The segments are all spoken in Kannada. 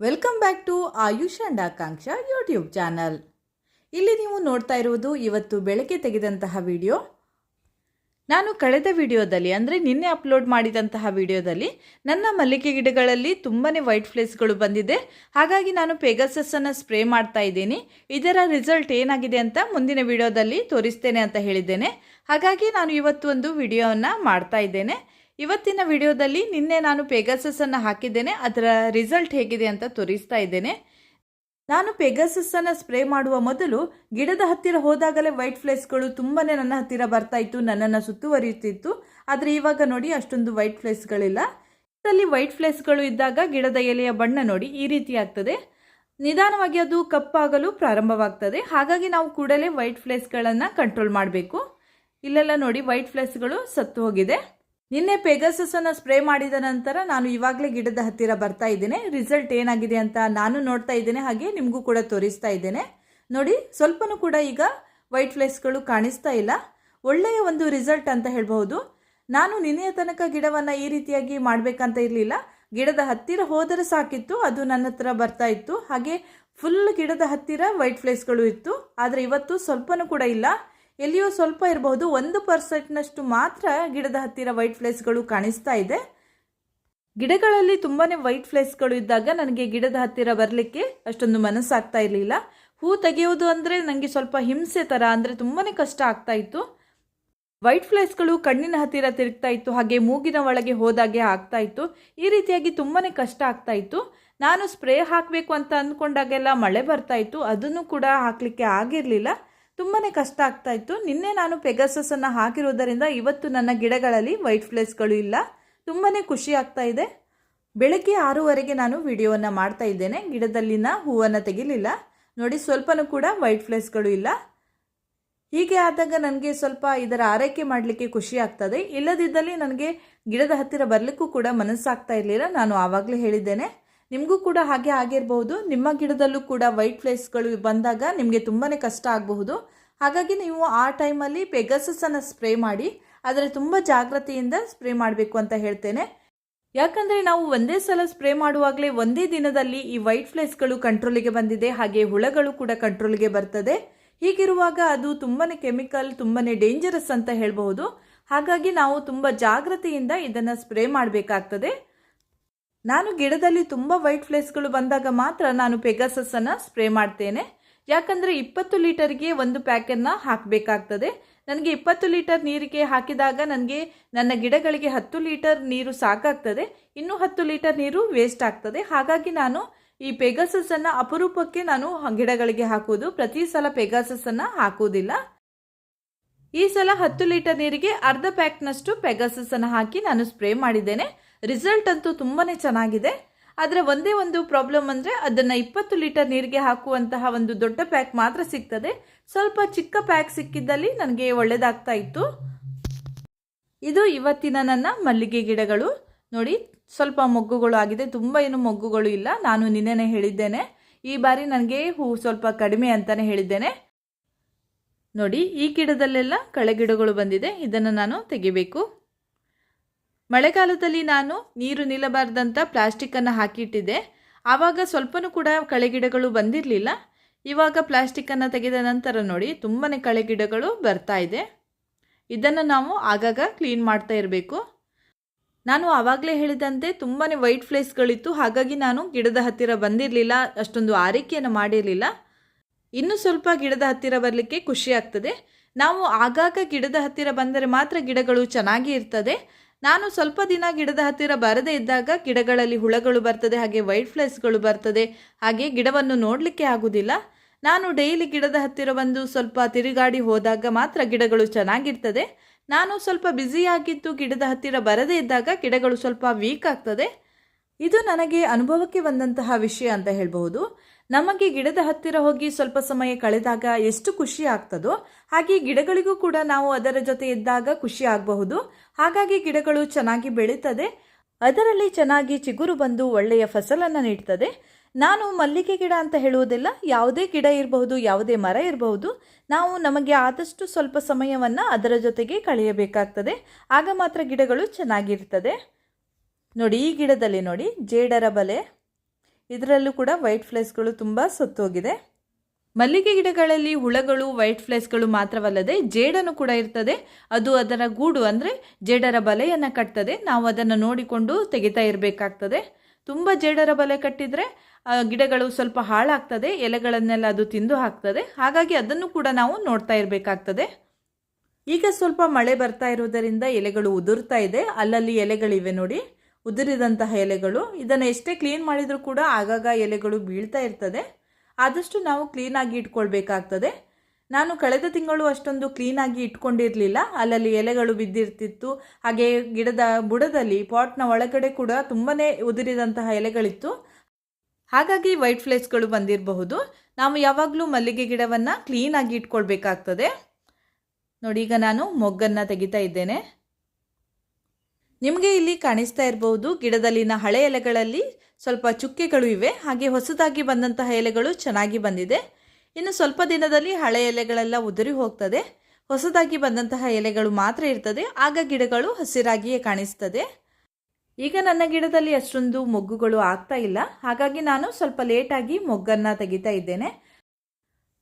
Welcome back to Ayush and Akanksha YouTube channel ಇಲ್ಲಿ ನೀವು ನೋಡ್ತಾ ಇರುವುದು ಇವತ್ತು ಬೆಳಗ್ಗೆ ತೆಗೆದಂತಹ ವಿಡಿಯೋ ನಾನು ಕಳೆದ ವಿಡಿಯೋದಲ್ಲಿ ಅಂದರೆ ನಿನ್ನೆ ಅಪ್ಲೋಡ್ ಮಾಡಿದಂತಹ ವಿಡಿಯೋದಲ್ಲಿ ನನ್ನ ಮಲ್ಲಿಗೆ ಗಿಡಗಳಲ್ಲಿ ತುಂಬಾ ವೈಟ್ ಫ್ಲೇಸ್ಗಳು ಬಂದಿದೆ. ಹಾಗಾಗಿ ನಾನು ಪೆಗಸಸ್ಸನ್ನು ಸ್ಪ್ರೇ ಮಾಡ್ತಾ ಇದ್ದೀನಿ. ಇದರ ರಿಸಲ್ಟ್ ಏನಾಗಿದೆ ಅಂತ ಮುಂದಿನ ವಿಡಿಯೋದಲ್ಲಿ ತೋರಿಸ್ತೇನೆ ಅಂತ ಹೇಳಿದ್ದೇನೆ. ಹಾಗಾಗಿ ನಾನು ಇವತ್ತು ಒಂದು ವಿಡಿಯೋವನ್ನು ಮಾಡ್ತಾ ಇದ್ದೇನೆ. ಇವತ್ತಿನ ವಿಡಿಯೋದಲ್ಲಿ ನಿನ್ನೆ ನಾನು ಪೆಗಾಸಸನ್ನು ಹಾಕಿದ್ದೇನೆ. ಅದರ ರಿಸಲ್ಟ್ ಹೇಗಿದೆ ಅಂತ ತೋರಿಸ್ತಾ ಇದ್ದೇನೆ. ನಾನು ಪೆಗಾಸಸ್ಸನ್ನು ಸ್ಪ್ರೇ ಮಾಡುವ ಮೊದಲು ಗಿಡದ ಹತ್ತಿರ ಹೋದಾಗಲೇ ವೈಟ್ ಫ್ಲೇಸ್ಗಳು ತುಂಬಾ ನನ್ನ ಹತ್ತಿರ ಬರ್ತಾ ಇತ್ತು, ನನ್ನನ್ನು ಸುತ್ತುವರಿಯುತ್ತಿತ್ತು. ಆದರೆ ಇವಾಗ ನೋಡಿ ಅಷ್ಟೊಂದು ವೈಟ್ ಫ್ಲೇಸ್ಗಳಿಲ್ಲ. ಇದರಲ್ಲಿ ವೈಟ್ ಫ್ಲೇಸ್ಗಳು ಇದ್ದಾಗ ಗಿಡದ ಎಲೆಯ ಬಣ್ಣ ನೋಡಿ ಈ ರೀತಿ ಆಗ್ತದೆ. ನಿಧಾನವಾಗಿ ಅದು ಕಪ್ಪಾಗಲು ಪ್ರಾರಂಭವಾಗ್ತದೆ. ಹಾಗಾಗಿ ನಾವು ಕೂಡಲೇ ವೈಟ್ ಫ್ಲೇಸ್ಗಳನ್ನು ಕಂಟ್ರೋಲ್ ಮಾಡಬೇಕು. ಇಲ್ಲೆಲ್ಲ ನೋಡಿ ವೈಟ್ ಫ್ಲೇಸ್ಗಳು ಸತ್ತು ಹೋಗಿದೆ. ನಿನ್ನೆ ಪೆಗಸಸನ್ನು ಸ್ಪ್ರೇ ಮಾಡಿದ ನಂತರ ನಾನು ಇವಾಗಲೇ ಗಿಡದ ಹತ್ತಿರ ಬರ್ತಾ ಇದ್ದೇನೆ. ರಿಸಲ್ಟ್ ಏನಾಗಿದೆ ಅಂತ ನಾನು ನೋಡ್ತಾ ಇದ್ದೇನೆ. ಹಾಗೆ ನಿಮಗೂ ಕೂಡ ತೋರಿಸ್ತಾ ಇದ್ದೇನೆ. ನೋಡಿ, ಸ್ವಲ್ಪನೂ ಕೂಡ ಈಗ ವೈಟ್ ಫ್ಲೇಸ್ಗಳು ಕಾಣಿಸ್ತಾ ಇಲ್ಲ. ಒಳ್ಳೆಯ ಒಂದು ರಿಸಲ್ಟ್ ಅಂತ ಹೇಳಬಹುದು. ನಾನು ನಿನ್ನೆಯ ತನಕ ಗಿಡವನ್ನು ಈ ರೀತಿಯಾಗಿ ಮಾಡಬೇಕಂತ ಇರಲಿಲ್ಲ. ಗಿಡದ ಹತ್ತಿರ ಹೋದರೆ ಸಾಕಿತ್ತು, ಅದು ನನ್ನ ಹತ್ರ ಬರ್ತಾ ಇತ್ತು. ಹಾಗೆ ಫುಲ್ ಗಿಡದ ಹತ್ತಿರ ವೈಟ್ ಫ್ಲೇಸ್ಗಳು ಇತ್ತು. ಆದರೆ ಇವತ್ತು ಸ್ವಲ್ಪನೂ ಕೂಡ ಇಲ್ಲ. ಎಲ್ಲಿಯೋ ಸ್ವಲ್ಪ ಇರಬಹುದು, ಒಂದು ಪರ್ಸೆಂಟ್ನಷ್ಟು ಮಾತ್ರ ಗಿಡದ ಹತ್ತಿರ ವೈಟ್ ಫ್ಲೇಸ್ಗಳು ಕಾಣಿಸ್ತಾ ಇದೆ. ಗಿಡಗಳಲ್ಲಿ ತುಂಬಾ ವೈಟ್ ಫ್ಲೇಸ್ಗಳು ಇದ್ದಾಗ ನನಗೆ ಗಿಡದ ಹತ್ತಿರ ಬರಲಿಕ್ಕೆ ಅಷ್ಟೊಂದು ಮನಸ್ಸಾಗ್ತಾ ಇರಲಿಲ್ಲ. ಹೂ ತೆಗೆಯೋದು ಅಂದರೆ ನನಗೆ ಸ್ವಲ್ಪ ಹಿಂಸೆ ಥರ ಅಂದರೆ ತುಂಬಾ ಕಷ್ಟ ಆಗ್ತಾ ಇತ್ತು. ವೈಟ್ ಫ್ಲೇಸ್ಗಳು ಕಣ್ಣಿನ ಹತ್ತಿರ ತಿರುಗ್ತಾ ಇತ್ತು, ಹಾಗೆ ಮೂಗಿನ ಒಳಗೆ ಹೋದಾಗೆ ಆಗ್ತಾ ಇತ್ತು. ಈ ರೀತಿಯಾಗಿ ತುಂಬಾ ಕಷ್ಟ ಆಗ್ತಾ ಇತ್ತು. ನಾನು ಸ್ಪ್ರೇ ಹಾಕಬೇಕು ಅಂತ ಅಂದ್ಕೊಂಡಾಗೆಲ್ಲ ಮಳೆ ಬರ್ತಾ ಇತ್ತು, ಅದನ್ನು ಕೂಡ ಹಾಕಲಿಕ್ಕೆ ಆಗಿರಲಿಲ್ಲ. ತುಂಬಾ ಕಷ್ಟ ಆಗ್ತಾ ಇತ್ತು. ನಿನ್ನೆ ನಾನು ಪೆಗಸಸನ್ನು ಹಾಕಿರೋದರಿಂದ ಇವತ್ತು ನನ್ನ ಗಿಡಗಳಲ್ಲಿ ವೈಟ್ ಫ್ಲೇಸ್ಗಳು ಇಲ್ಲ. ತುಂಬಾ ಖುಷಿ ಆಗ್ತಾ ಇದೆ. ಬೆಳಗ್ಗೆ ಆರೂವರೆಗೆ ನಾನು ವಿಡಿಯೋವನ್ನು ಮಾಡ್ತಾ ಇದ್ದೇನೆ. ಗಿಡದಲ್ಲಿನ ಹೂವನ್ನು ತೆಗಿಲಿಲ್ಲ. ನೋಡಿ, ಸ್ವಲ್ಪನೂ ಕೂಡ ವೈಟ್ ಫ್ಲೇಸ್ಗಳು ಇಲ್ಲ. ಹೀಗೆ ಆದಾಗ ನನಗೆ ಸ್ವಲ್ಪ ಇದರ ಆರೈಕೆ ಮಾಡಲಿಕ್ಕೆ ಖುಷಿ ಆಗ್ತದೆ. ಇಲ್ಲದಿದ್ದಲ್ಲಿ ನನಗೆ ಗಿಡದ ಹತ್ತಿರ ಬರಲಿಕ್ಕೂ ಕೂಡ ಮನಸ್ಸಾಗ್ತಾ ಇರಲಿಲ್ಲ. ನಾನು ಆವಾಗಲೇ ಹೇಳಿದ್ದೇನೆ. ನಿಮಗೂ ಕೂಡ ಹಾಗೆ ಆಗಿರಬಹುದು ನಿಮ್ಮ ಗಿಡದಲ್ಲೂ ಕೂಡ ವೈಟ್ ಫ್ಲೇಸ್ಗಳು ಬಂದಾಗ ನಿಮಗೆ ತುಂಬಾ ಕಷ್ಟ ಆಗಬಹುದು. ಹಾಗಾಗಿ ನೀವು ಆ ಟೈಮಲ್ಲಿ ಪೆಗಸಸನ್ನು ಸ್ಪ್ರೇ ಮಾಡಿ ಆದರೆ ತುಂಬ ಜಾಗ್ರತೆಯಿಂದ ಸ್ಪ್ರೇ ಮಾಡಬೇಕು ಅಂತ ಹೇಳ್ತೇನೆ. ಯಾಕಂದರೆ ನಾವು ಒಂದೇ ಸಲ ಸ್ಪ್ರೇ ಮಾಡುವಾಗಲೇ ಒಂದೇ ದಿನದಲ್ಲಿ ಈ ವೈಟ್ ಫ್ಲೇಸ್ಗಳು ಕಂಟ್ರೋಲಿಗೆ ಬಂದಿದೆ, ಹಾಗೆ ಹುಳಗಳು ಕೂಡ ಕಂಟ್ರೋಲಿಗೆ ಬರ್ತದೆ. ಹೀಗಿರುವಾಗ ಅದು ತುಂಬಾ ಕೆಮಿಕಲ್ ತುಂಬಾ ಡೇಂಜರಸ್ ಅಂತ ಹೇಳಬಹುದು. ಹಾಗಾಗಿ ನಾವು ತುಂಬ ಜಾಗ್ರತೆಯಿಂದ ಇದನ್ನು ಸ್ಪ್ರೇ ಮಾಡಬೇಕಾಗ್ತದೆ. ನಾನು ಗಿಡದಲ್ಲಿ ತುಂಬ ವೈಟ್ ಫ್ಲೇಸ್ಗಳು ಬಂದಾಗ ಮಾತ್ರ ನಾನು ಪೆಗಾಸಸನ್ನು ಸ್ಪ್ರೇ ಮಾಡ್ತೇನೆ. ಯಾಕಂದರೆ ಇಪ್ಪತ್ತು ಲೀಟರ್ಗೆ ಒಂದು ಪ್ಯಾಕನ್ನು ಹಾಕಬೇಕಾಗ್ತದೆ. ನನಗೆ ಇಪ್ಪತ್ತು ಲೀಟರ್ ನೀರಿಗೆ ಹಾಕಿದಾಗ ನನಗೆ ನನ್ನ ಗಿಡಗಳಿಗೆ ಹತ್ತು ಲೀಟರ್ ನೀರು ಸಾಕಾಗ್ತದೆ. ಇನ್ನೂ ಹತ್ತು ಲೀಟರ್ ನೀರು ವೇಸ್ಟ್ ಆಗ್ತದೆ. ಹಾಗಾಗಿ ನಾನು ಈ ಪೆಗಾಸಸನ್ನು ಅಪರೂಪಕ್ಕೆ ನಾನು ಗಿಡಗಳಿಗೆ ಹಾಕುವುದು. ಪ್ರತಿ ಸಲ ಪೆಗಾಸಸನ್ನು ಹಾಕುವುದಿಲ್ಲ. ಈ ಸಲ ಹತ್ತು ಲೀಟರ್ ನೀರಿಗೆ ಅರ್ಧ ಪ್ಯಾಕ್ನಷ್ಟು ಪೆಗಾಸಸನ್ನು ಹಾಕಿ ನಾನು ಸ್ಪ್ರೇ ಮಾಡಿದ್ದೇನೆ. ರಿಸಲ್ಟ್ ಅಂತೂ ತುಂಬಾ ಚೆನ್ನಾಗಿದೆ. ಆದರೆ ಒಂದೇ ಒಂದು ಪ್ರಾಬ್ಲಮ್ ಅಂದರೆ ಅದನ್ನು ಇಪ್ಪತ್ತು ಲೀಟರ್ ನೀರಿಗೆ ಹಾಕುವಂತಹ ಒಂದು ದೊಡ್ಡ ಪ್ಯಾಕ್ ಮಾತ್ರ ಸಿಗ್ತದೆ. ಸ್ವಲ್ಪ ಚಿಕ್ಕ ಪ್ಯಾಕ್ ಸಿಕ್ಕಿದ್ದಲ್ಲಿ ನನಗೆ ಒಳ್ಳೆಯದಾಗ್ತಾ ಇತ್ತು. ಇದು ಇವತ್ತಿನ ನನ್ನ ಮಲ್ಲಿಗೆ ಗಿಡಗಳು. ನೋಡಿ, ಸ್ವಲ್ಪ ಮೊಗ್ಗುಗಳು ಆಗಿದೆ. ತುಂಬ ಏನು ಮೊಗ್ಗುಗಳು ಇಲ್ಲ. ನಾನು ನಿನ್ನೆನೆ ಹೇಳಿದ್ದೇನೆ. ಈ ಬಾರಿ ನನಗೆ ಹೂವು ಸ್ವಲ್ಪ ಕಡಿಮೆ ಅಂತಲೇ ಹೇಳಿದ್ದೇನೆ. ನೋಡಿ, ಈ ಗಿಡದಲ್ಲೆಲ್ಲ ಕಳೆ ಗಿಡಗಳು ಬಂದಿದೆ. ಇದನ್ನು ನಾನು ತೆಗಿಬೇಕು. ಮಳೆಗಾಲದಲ್ಲಿ ನಾನು ನೀರು ನಿಲ್ಲಬಾರ್ದಂತ ಪ್ಲಾಸ್ಟಿಕ್ಕನ್ನು ಹಾಕಿಟ್ಟಿದ್ದೆ. ಆವಾಗ ಸ್ವಲ್ಪನೂ ಕೂಡ ಕಳೆಗಿಡಗಳು ಬಂದಿರಲಿಲ್ಲ. ಇವಾಗ ಪ್ಲಾಸ್ಟಿಕ್ಕನ್ನು ತೆಗೆದ ನಂತರ ನೋಡಿ ತುಂಬಾ ಕಳೆಗಿಡಗಳು ಬರ್ತಾ ಇದೆ. ಇದನ್ನು ನಾವು ಆಗಾಗ ಕ್ಲೀನ್ ಮಾಡ್ತಾ ಇರಬೇಕು. ನಾನು ಆವಾಗಲೇ ಹೇಳಿದಂತೆ ತುಂಬಾ ವೈಟ್ ಫ್ಲೇಸ್ಗಳಿತ್ತು ಹಾಗಾಗಿ ನಾನು ಗಿಡದ ಹತ್ತಿರ ಬಂದಿರಲಿಲ್ಲ. ಅಷ್ಟೊಂದು ಆರೈಕೆಯನ್ನು ಮಾಡಿರಲಿಲ್ಲ. ಇನ್ನು ಸ್ವಲ್ಪ ಗಿಡದ ಹತ್ತಿರ ಬರಲಿಕ್ಕೆ ಖುಷಿ ಆಗ್ತದೆ. ನಾವು ಆಗಾಗ ಗಿಡದ ಹತ್ತಿರ ಬಂದರೆ ಮಾತ್ರ ಗಿಡಗಳು ಚೆನ್ನಾಗಿ ಇರ್ತದೆ. ನಾನು ಸ್ವಲ್ಪ ದಿನ ಗಿಡದ ಹತ್ತಿರ ಬರದೇ ಇದ್ದಾಗ ಗಿಡಗಳಲ್ಲಿ ಹುಳಗಳು ಬರ್ತದೆ, ಹಾಗೆ ವೈಟ್ ಫ್ಲೈಸ್ಗಳು ಬರ್ತದೆ, ಹಾಗೆ ಗಿಡವನ್ನು ನೋಡಲಿಕ್ಕೆ ಆಗುವುದಿಲ್ಲ ನಾನು ಡೈಲಿ ಗಿಡದ ಹತ್ತಿರ ಬಂದು ಸ್ವಲ್ಪ ತಿರುಗಾಡಿ ಹೋದಾಗ ಮಾತ್ರ ಗಿಡಗಳು ಚೆನ್ನಾಗಿರ್ತದೆ. ನಾನು ಸ್ವಲ್ಪ ಬ್ಯುಸಿಯಾಗಿದ್ದು ಗಿಡದ ಹತ್ತಿರ ಬರದೇ ಇದ್ದಾಗ ಗಿಡಗಳು ಸ್ವಲ್ಪ ವೀಕ್ ಆಗ್ತದೆ. ಇದು ನನಗೆ ಅನುಭವಕ್ಕೆ ಬಂದಂತಹ ವಿಷಯ ಅಂತ ಹೇಳಬಹುದು. ನಮಗೆ ಗಿಡದ ಹತ್ತಿರ ಹೋಗಿ ಸ್ವಲ್ಪ ಸಮಯ ಕಳೆದಾಗ ಎಷ್ಟು ಖುಷಿ ಆಗ್ತದೋ ಹಾಗೆ ಗಿಡಗಳಿಗೂ ಕೂಡ ನಾವು ಅದರ ಜೊತೆ ಇದ್ದಾಗ ಖುಷಿ ಆಗಬಹುದು. ಹಾಗಾಗಿ ಗಿಡಗಳು ಚೆನ್ನಾಗಿ ಬೆಳೀತದೆ. ಅದರಲ್ಲಿ ಚೆನ್ನಾಗಿ ಚಿಗುರು ಬಂದು ಒಳ್ಳೆಯ ಫಸಲನ್ನು ನೀಡ್ತದೆ. ನಾನು ಮಲ್ಲಿಗೆ ಗಿಡ ಅಂತ ಹೇಳುವುದಿಲ್ಲ. ಯಾವುದೇ ಗಿಡ ಇರಬಹುದು, ಯಾವುದೇ ಮರ ಇರಬಹುದು. ನಾವು ನಮಗೆ ಆದಷ್ಟು ಸ್ವಲ್ಪ ಸಮಯವನ್ನು ಅದರ ಜೊತೆಗೆ ಕಳೆಯಬೇಕಾಗ್ತದೆ. ಆಗ ಮಾತ್ರ ಗಿಡಗಳು ಚೆನ್ನಾಗಿರ್ತದೆ. ನೋಡಿ, ಈ ಗಿಡದಲ್ಲಿ ನೋಡಿ, ಜೇಡರ ಬಲೆ. ಇದರಲ್ಲೂ ಕೂಡ ವೈಟ್ ಫ್ಲೇಸ್ಗಳು ತುಂಬ ಸತ್ತೋಗಿದೆ. ಮಲ್ಲಿಗೆ ಗಿಡಗಳಲ್ಲಿ ಹುಳಗಳು, ವೈಟ್ ಫ್ಲೇಸ್ಗಳು ಮಾತ್ರವಲ್ಲದೆ ಜೇಡನು ಕೂಡ ಇರ್ತದೆ. ಅದು ಅದರ ಗೂಡು ಅಂದರೆ ಜೇಡರ ಬಲೆಯನ್ನು ಕಟ್ತದೆ. ನಾವು ಅದನ್ನು ನೋಡಿಕೊಂಡು ತೆಗಿತಾ ಇರಬೇಕಾಗ್ತದೆ. ತುಂಬ ಜೇಡರ ಬಲೆ ಕಟ್ಟಿದರೆ ಗಿಡಗಳು ಸ್ವಲ್ಪ ಹಾಳಾಗ್ತದೆ, ಎಲೆಗಳನ್ನೆಲ್ಲ ಅದು ತಿಂದು ಹಾಕ್ತದೆ. ಹಾಗಾಗಿ ಅದನ್ನು ಕೂಡ ನಾವು ನೋಡ್ತಾ ಇರಬೇಕಾಗ್ತದೆ. ಈಗ ಸ್ವಲ್ಪ ಮಳೆ ಬರ್ತಾ ಇರುವುದರಿಂದ ಎಲೆಗಳು ಉದುರ್ತಾ ಇದೆ. ಅಲ್ಲಲ್ಲಿ ಎಲೆಗಳಿವೆ ನೋಡಿ. ಉದುರಿದಂತಹ ಎಲೆಗಳು, ಇದನ್ನು ಎಷ್ಟೇ ಕ್ಲೀನ್ ಮಾಡಿದರೂ ಕೂಡ ಆಗಾಗ ಎಲೆಗಳು ಬೀಳ್ತಾ ಇರ್ತದೆ. ಆದಷ್ಟು ನಾವು ಕ್ಲೀನಾಗಿ ಇಟ್ಕೊಳ್ಬೇಕಾಗ್ತದೆ. ನಾನು ಕಳೆದ ತಿಂಗಳು ಅಷ್ಟೊಂದು ಕ್ಲೀನಾಗಿ ಇಟ್ಕೊಂಡಿರಲಿಲ್ಲ. ಅಲ್ಲಲ್ಲಿ ಎಲೆಗಳು ಬಿದ್ದಿರ್ತಿತ್ತು. ಹಾಗೆ ಗಿಡದ ಬುಡದಲ್ಲಿ ಪಾಟ್ನ ಒಳಗಡೆ ಕೂಡ ತುಂಬಾ ಉದುರಿದಂತಹ ಎಲೆಗಳಿತ್ತು. ಹಾಗಾಗಿ ವೈಟ್ ಫ್ಲೇಸ್ಗಳು ಬಂದಿರಬಹುದು. ನಾವು ಯಾವಾಗಲೂ ಮಲ್ಲಿಗೆ ಗಿಡವನ್ನು ಕ್ಲೀನಾಗಿ ಇಟ್ಕೊಳ್ಬೇಕಾಗ್ತದೆ. ನೋಡಿ, ಈಗ ನಾನು ಮೊಗ್ಗನ್ನು ತೆಗಿತಾ ಇದ್ದೇನೆ. ನಿಮಗೆ ಇಲ್ಲಿ ಕಾಣಿಸ್ತಾ ಇರಬಹುದು ಗಿಡದಲ್ಲಿನ ಹಳೆ ಎಲೆಗಳಲ್ಲಿ ಸ್ವಲ್ಪ ಚುಕ್ಕೆಗಳು ಇವೆ. ಹಾಗೆ ಹೊಸದಾಗಿ ಬಂದಂತಹ ಎಲೆಗಳು ಚೆನ್ನಾಗಿ ಬಂದಿದೆ. ಇನ್ನು ಸ್ವಲ್ಪ ದಿನದಲ್ಲಿ ಹಳೆ ಎಲೆಗಳೆಲ್ಲ ಉದುರಿ ಹೋಗ್ತದೆ. ಹೊಸದಾಗಿ ಬಂದಂತಹ ಎಲೆಗಳು ಮಾತ್ರ ಇರ್ತದೆ. ಆಗ ಗಿಡಗಳು ಹಸಿರಾಗಿಯೇ ಕಾಣಿಸ್ತದೆ. ಈಗ ನನ್ನ ಗಿಡದಲ್ಲಿ ಅಷ್ಟೊಂದು ಮೊಗ್ಗುಗಳು ಆಗ್ತಾ ಇಲ್ಲ. ಹಾಗಾಗಿ ನಾನು ಸ್ವಲ್ಪ ಲೇಟಾಗಿ ಮೊಗ್ಗನ್ನು ತೆಗಿತಾ ಇದ್ದೇನೆ.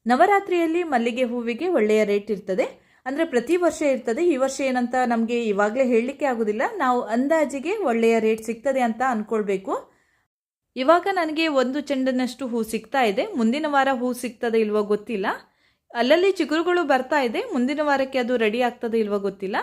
ನವರಾತ್ರಿಯಲ್ಲಿ ಮಲ್ಲಿಗೆ ಹೂವಿಗೆ ಒಳ್ಳೆಯ ರೇಟ್ ಇರ್ತದೆ. ಅಂದರೆ ಪ್ರತಿ ವರ್ಷ ಇರ್ತದೆ. ಈ ವರ್ಷ ಏನಂತ ನಮಗೆ ಇವಾಗಲೇ ಹೇಳಲಿಕ್ಕೆ ಆಗೋದಿಲ್ಲ. ನಾವು ಅಂದಾಜಿಗೆ ಒಳ್ಳೆಯ ರೇಟ್ ಸಿಗ್ತದೆ ಅಂತ ಅಂದ್ಕೊಳ್ಬೇಕು ಇವಾಗ ನನಗೆ ಒಂದು ಚೆಂಡನಷ್ಟು ಹೂ ಸಿಗ್ತಾ ಇದೆ. ಮುಂದಿನ ವಾರ ಹೂ ಸಿಗ್ತದೆ ಇಲ್ವೋ ಗೊತ್ತಿಲ್ಲ. ಅಲ್ಲಲ್ಲಿ ಚಿಗುರುಗಳು ಬರ್ತಾ ಇದೆ. ಮುಂದಿನ ವಾರಕ್ಕೆ ಅದು ರೆಡಿ ಆಗ್ತದೆ ಇಲ್ವೋ ಗೊತ್ತಿಲ್ಲ.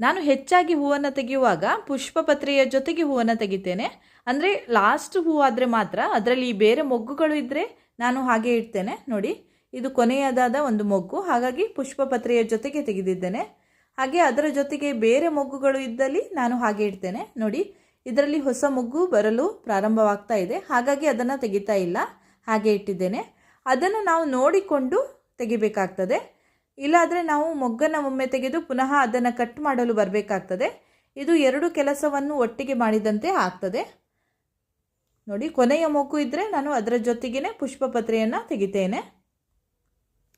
ನಾನು ಹೆಚ್ಚಾಗಿ ಹೂವನ್ನು ತೆಗೆಯುವಾಗ ಪುಷ್ಪಪತ್ರೆಯ ಜೊತೆಗೆ ಹೂವನ್ನು ತೆಗಿತೇನೆ. ಅಂದರೆ ಲಾಸ್ಟ್ ಹೂ ಆದರೆ ಮಾತ್ರ, ಅದರಲ್ಲಿ ಬೇರೆ ಮೊಗ್ಗುಗಳು ಇದ್ದರೆ ನಾನು ಹಾಗೆ ಇಡ್ತೇನೆ. ನೋಡಿ ಇದು ಕೊನೆಯದಾದ ಒಂದು ಮೊಗ್ಗು. ಹಾಗಾಗಿ ಪುಷ್ಪಪತ್ರೆಯ ಜೊತೆಗೆ ತೆಗೆದಿದ್ದೇನೆ. ಹಾಗೆ ಅದರ ಜೊತೆಗೆ ಬೇರೆ ಮೊಗ್ಗುಗಳು ಇದ್ದಲ್ಲಿ ನಾನು ಹಾಗೆ ಇಡ್ತೇನೆ. ನೋಡಿ, ಇದರಲ್ಲಿ ಹೊಸ ಮೊಗ್ಗು ಬರಲು ಪ್ರಾರಂಭವಾಗ್ತಾ ಇದೆ. ಹಾಗಾಗಿ ಅದನ್ನು ತೆಗಿತಾ ಇಲ್ಲ. ಹಾಗೆ ಇಟ್ಟಿದ್ದೇನೆ. ಅದನ್ನು ನಾವು ನೋಡಿಕೊಂಡು ತೆಗಿಬೇಕಾಗ್ತದೆ. ಇಲ್ಲಾದರೆ ನಾವು ಮೊಗ್ಗನ್ನು ಒಮ್ಮೆ ತೆಗೆದು ಪುನಃ ಅದನ್ನು ಕಟ್ ಮಾಡಲು ಬರಬೇಕಾಗ್ತದೆ. ಇದು ಎರಡು ಕೆಲಸವನ್ನು ಒಟ್ಟಿಗೆ ಮಾಡಿದಂತೆ ಆಗ್ತದೆ. ನೋಡಿ, ಕೊನೆಯ ಮೊಗ್ಗು ಇದ್ದರೆ ನಾನು ಅದರ ಜೊತೆಗೇ ಪುಷ್ಪಪತ್ರೆಯನ್ನು ತೆಗಿತೇನೆ.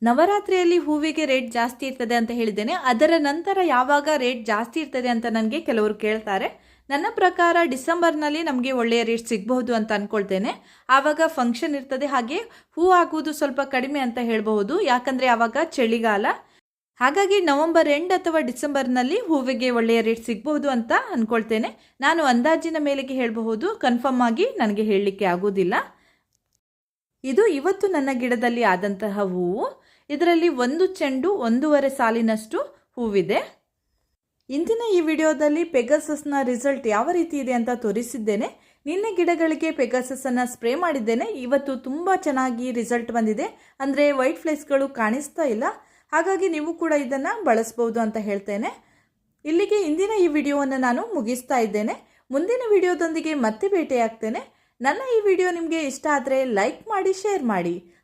ನವರಾತ್ರಿಯಲ್ಲಿ ಹೂವಿಗೆ ರೇಟ್ ಜಾಸ್ತಿ ಇರ್ತದೆ ಅಂತ ಹೇಳಿದ್ದೇನೆ. ಅದರ ನಂತರ ಯಾವಾಗ ರೇಟ್ ಜಾಸ್ತಿ ಇರ್ತದೆ ಅಂತ ನನಗೆ ಕೆಲವರು ಕೇಳ್ತಾರೆ. ನನ್ನ ಪ್ರಕಾರ ಡಿಸೆಂಬರ್ನಲ್ಲಿ ನಮಗೆ ಒಳ್ಳೆಯ ರೇಟ್ ಸಿಗಬಹುದು ಅಂತ ಅಂದ್ಕೊಳ್ತೇನೆ ಆವಾಗ ಫಂಕ್ಷನ್ ಇರ್ತದೆ. ಹಾಗೆ ಹೂ ಆಗುವುದು ಸ್ವಲ್ಪ ಕಡಿಮೆ ಅಂತ ಹೇಳಬಹುದು. ಯಾಕಂದರೆ ಆವಾಗ ಚಳಿಗಾಲ. ಹಾಗಾಗಿ ನವೆಂಬರ್ ಎಂಡ್ ಅಥವಾ ಡಿಸೆಂಬರ್ನಲ್ಲಿ ಹೂವಿಗೆ ಒಳ್ಳೆಯ ರೇಟ್ ಸಿಗಬಹುದು ಅಂತ ಅಂದ್ಕೊಳ್ತೇನೆ ನಾನು ಅಂದಾಜಿನ ಮೇಲೆಗೆ ಹೇಳಬಹುದು. ಕನ್ಫರ್ಮ್ ಆಗಿ ನನಗೆ ಹೇಳಲಿಕ್ಕೆ ಆಗೋದಿಲ್ಲ ಇದು ಇವತ್ತು ನನ್ನ ಗಿಡದಲ್ಲಿ ಆದಂತಹ ಹೂವು. ಇದರಲ್ಲಿ ಒಂದು ಚೆಂಡು ಒಂದೂವರೆ ಸಾಲಿನಷ್ಟು ಹೂವಿದೆ. ಇಂದಿನ ಈ ವಿಡಿಯೋದಲ್ಲಿ ಪೆಗಸಸ್ನ ರಿಸಲ್ಟ್ ಯಾವ ರೀತಿ ಇದೆ ಅಂತ ತೋರಿಸಿದ್ದೇನೆ. ನಿನ್ನೆ ಗಿಡಗಳಿಗೆ ಪೆಗಸಸ್ಸನ್ನು ಸ್ಪ್ರೇ ಮಾಡಿದ್ದೇನೆ. ಇವತ್ತು ತುಂಬ ಚೆನ್ನಾಗಿ ರಿಸಲ್ಟ್ ಬಂದಿದೆ. ಅಂದರೆ ವೈಟ್ ಫ್ಲೇಸ್ಗಳು ಕಾಣಿಸ್ತಾ ಇಲ್ಲ. ಹಾಗಾಗಿ ನೀವು ಕೂಡ ಇದನ್ನು ಬಳಸ್ಬೋದು ಅಂತ ಹೇಳ್ತೇನೆ. ಇಲ್ಲಿಗೆ ಇಂದಿನ ಈ ವಿಡಿಯೋವನ್ನು ನಾನು ಮುಗಿಸ್ತಾ ಇದ್ದೇನೆ. ಮುಂದಿನ ವಿಡಿಯೋದೊಂದಿಗೆ ಮತ್ತೆ ಭೇಟಿಯಾಗ್ತೇನೆ. ನನ್ನ ಈ ವಿಡಿಯೋ ನಿಮಗೆ ಇಷ್ಟ ಆದರೆ ಲೈಕ್ ಮಾಡಿ, ಶೇರ್ ಮಾಡಿ.